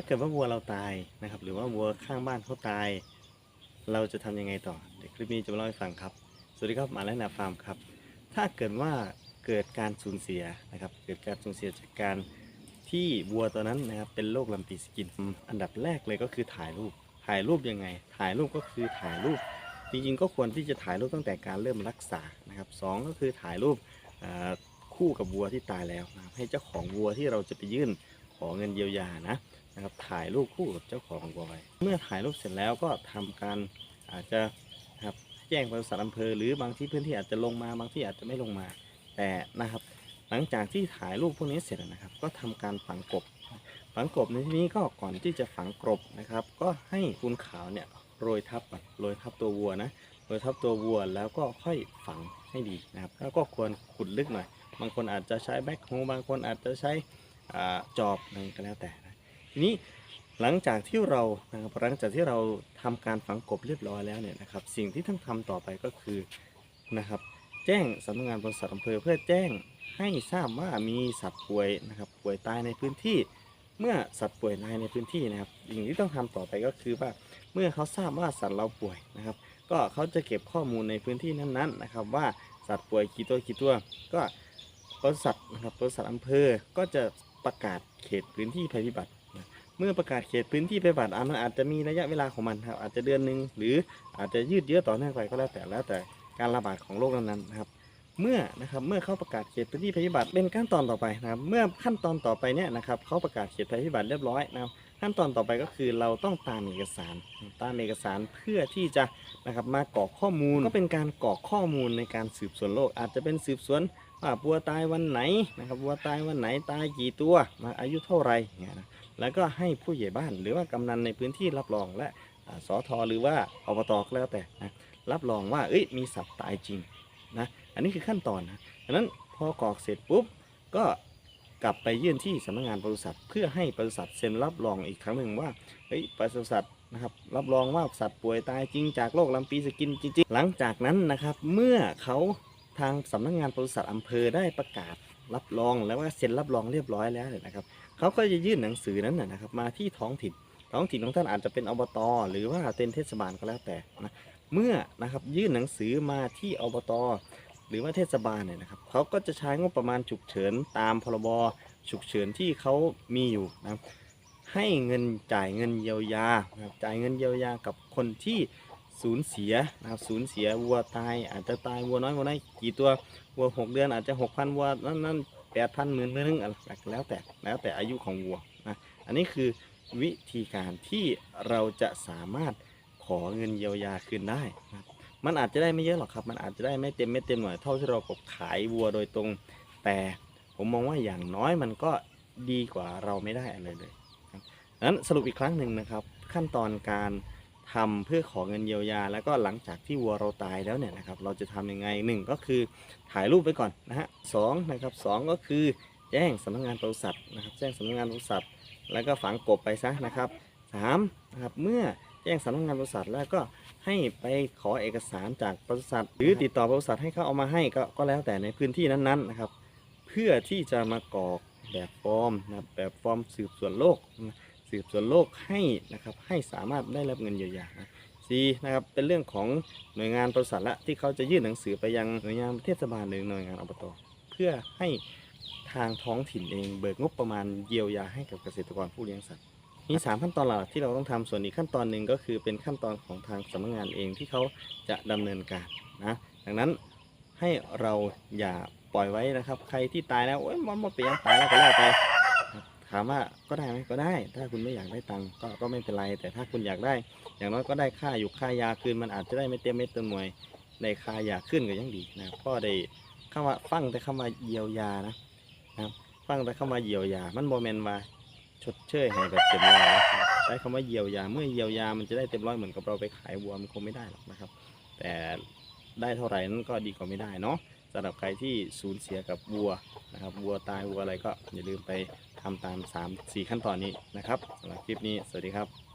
ถ้าเกิดว่าวัวเราตายนะครับ หรือว่าวัวข้างบ้านเขาตาย เราจะทำยังไงต่อเดี๋ยวคลิปนี้จะมาเล่าให้ฟังครับ สวัสดีครับหมาและนาฟาร์มครับ ถ้าเกิดว่าเกิดการสูญเสียนะครับ เกิดการสูญเสียจากการที่วัวตัวนั้นนะครับเป็นโรคลำปีสกิน อันดับแรกเลยก็คือถ่ายรูป ถ่ายรูปยังไง ถ่ายรูปก็คือถ่ายรูป จริงๆก็ควรที่จะถ่ายรูปตั้งแต่การเริ่มรักษานะครับสองก็คือถ่ายรูปคู่กับวัวที่ตายแล้วนะครับให้เจ้าของวัวที่เราจะไปยื่นขอเงินเยียวยานะ นะครับถ่ายรูปคู่กับเจ้าของวัวไว้เมื่อถ่ายรูปเสร็จแล้วก็ทำการอาจจะนะครับแจ้งบริษัทอำเภอ หรือบางที่พื้นที่อาจจะลงมาบางที่อาจจะไม่ลงมา แต่นะครับ หลังจากที่ถ่ายรูปพวกนี้เสร็จนะครับ ก็ทำการฝังกบ ฝังกบในที่นี้ก็ก่อนที่จะฝังกบนะครับ ก็ให้ปูนขาวเนี่ยโรยทับโรยทับตัววัวนะโรยทับตัววัวแล้วก็ค่อยฝังให้ดีนะครับ แล้วก็ควรขุดลึกหน่อย บางคนอาจจะใช้แบ็คโฮบางคนอาจจะใช้อจอบอะไรก็แล้วแต่ ทีนี้หลังจากที่เรานะครับหลังจากที่เราทำการฝังกบเรียบร้อยแล้วเนี่ยนะครับ สิ่งที่ต้องทำต่อไปก็คือนะครับแจ้งสำนักงานปศุสัตว์อำเภอเพื่อแจ้งให้ทราบว่ามีสัตว์ป่วยนะครับป่วยตายในพื้นที่เมื่อสัตว์ป่วยตายในพื้นที่นะครับสิ่งที่ต้องทำต่อไปก็คือว่าเมื่อเขาทราบว่าสัตว์เราป่วยนะครับ ก็เขาจะเก็บข้อมูลในพื้นที่นั้นๆนะครับ ว่าสัตว์ป่วยกี่ตัวกี่ตัว ก็ปศุสัตว์นะครับปศุสัตว์อำเภอก็จะประกาศเขตพื้นที่ภัยพิบัติ เมื่อประกาศเขตพื้นที่ภัยพิบัติมันอาจจะมีระยะเวลาของมันครับอาจจะเดือนหนึ่งหรืออาจจะยืดเยื้อต่อเนื่องไปก็แล้วแต่แล้วแต่การระบาดของโรคนั้นๆนะครับเมื่อนะครับเมื่อเขาประกาศเขตพื้นที่ภัยพิบัติเป็นขั้นตอนต่อไปนะครับเมื่อขั้นตอนต่อไปเนี่ยนะครับเขาประกาศเขตภัยพิบัติเรียบร้อยนะครับขั้นตอนต่อไปก็คือเราต้องตามเอกสาร ตามเอกสารเพื่อที่จะนะครับมากรอกข้อมูลก็เป็นการกรอกข้อมูลในการสืบสวนโรคอาจจะเป็นสืบสวนว่าวัวตายวันไหนนะครับวัวตายวันไหนตายกี่ตัวมาอายุเท่าไหร่เนี่ยนะ แล้วก็ให้ผู้ใหญ่บ้าน หรือว่ากำนันในพื้นที่รับรองและสอทอหรือว่าอบตก็แล้วแต่นะรับรองว่าเอ้ยมีสัตว์ตายจริงนะอันนี้คือขั้นตอนนะดังนั้นพอกรอกเสร็จปุ๊บก็กลับไปยื่นที่สำนักงานปศุสัตว์เพื่อให้ปศุสัตว์เซ็นรับรองอีกครั้งหนึ่งว่าเฮ้ยปศุสัตว์นะครับรับรองว่าสัตว์ป่วยตายจริงจากโรคลำปีสกินจริงๆ หลังจากนั้นนะครับเมื่อเขา ทางสำนักงานปศุสัตว์อำเภอได้ประกาศรับรองแล้วว่าเซ็นรับรองเรียบร้อยแล้วนะครับเขาก็จะยื่นหนังสือนั้นนะครับ มาที่ท้องถิ่นท้องถิ่นของท่านอาจจะเป็นอบต หรือว่าเป็นเทศบาลก็แล้วแต่นะเมื่อนะครับยื่นหนังสือมาที่อบต หรือว่าเทศบาลเนี่ยนะครับเขาก็จะใช้งบประมาณฉุกเฉินตามพรบฉุกเฉินที่เขามีอยู่นะให้เงินจ่ายเงินเยียวยาจ่ายเงินเยียวยากับคนที่ สูญเสียนะครับสูญเสียวัวตายอาจจะตายวัวน้อยวัวน้อยกี่ตัววัวหกเดือนอาจจะหกพันวัวนั่นนั่นแปดพันหมื่นหนึงอะไรแล้วแต่แล้วแต่อายุของวัวนะอันนี้คือวิธีการที่เราจะสามารถขอเงินเยียวยาคืนได้นะมันอาจจะได้ไม่เยอะหรอกครับ มันอาจจะได้ไม่เต็มเม็ดเต็มหน่วยเท่าที่เรากบขายวัวโดยตรง แต่ผมมองว่าอย่างน้อยมันก็ดีกว่าเราไม่ได้อะไรเลยนั้นสรุปอีกครั้งหนึ่งนะครับ ขั้นตอนการ ทำเพื่อขอเงินเยียวยา แล้วก็หลังจากที่วัวเราตายแล้วเนี่ยนะครับเราจะทำยังไงหนึ่งก็คือถ่ายรูปไว้ก่อนนะฮะสองนะครับสองก็คือแจ้งสำนักงานปศุสัตว์นะครับแจ้งสำนักงานปศุสัตว์แล้วก็ฝังกบไปซะนะครับสามนะครับเมื่อแจ้งสำนักงานปศุสัตว์แล้วก็ให้ไปขอเอกสารจากบริษัทหรือติดต่อบริษัทให้เขาเอามาให้ก็ก็แล้วแต่ในพื้นที่นั้นๆนะครับ เพื่อที่จะมากรอกแบบฟอร์มนะแบบฟอร์มสืบสวนโรคนะ สืบสวนโรคให้นะครับให้สามารถได้รับเงินเยียวยานะสีนะครับเป็นเรื่องของหน่วยงานบริษัทละที่เขาจะยื่นหนังสือไปยังหน่วยงานเทศบาลหรือหน่วยงานอบตเพื่อให้ทางท้องถิ่นเองเบิกงบประมาณเยียวยาให้กับเกษตรกรผู้เลี้ยงสัตว์มีสามขั้นตอนหลักที่เราต้องทำส่วนอีกขั้นตอนหนึ่งก็คือเป็นขั้นตอนของทางสำนักงานเองที่เขาจะดำเนินการนะดังนั้นให้เราอย่าปล่อยไว้นะครับ ใครที่ตายแล้วโอ้ยมันหมดไปยังตายแล้วก็แล้วไป ถามว่าก็ได้ไหมก็ได้ ถ้าคุณไม่อยากได้ตังค์ก็ก็ไม่เป็นไร แต่ถ้าคุณอยากได้ อย่างน้อยก็ได้ค่าอยู่ค่ายาคืนมันอาจจะได้ไม่เต็มเม็ดเต็มหน่วยได้ค่ายาขึ้นก็ยังดีนะพ่อได้คำว่าฟังแต่คำว่าเยียวยานะนะครับฟังแต่คำว่าเยียวยา มันโมเมนต์ว่าชดเชยให้แบบเต็มร้อยนะใช้คำว่าเยียวยา เมื่อเยียวยามันจะได้เต็มร้อยเหมือนกับเราไปขายวัวมันคงไม่ได้หรอกนะครับ แต่ได้เท่าไหร่นั้นก็ดีกว่าไม่ได้เนาะสำหรับใครที่สูญเสียกับวัวนะครับวัวตายวัวอะไรก็อย่าลืมไป ทำตาม 3 4 ขั้นตอนนี้นะครับสำหรับคลิปนี้ สวัสดีครับ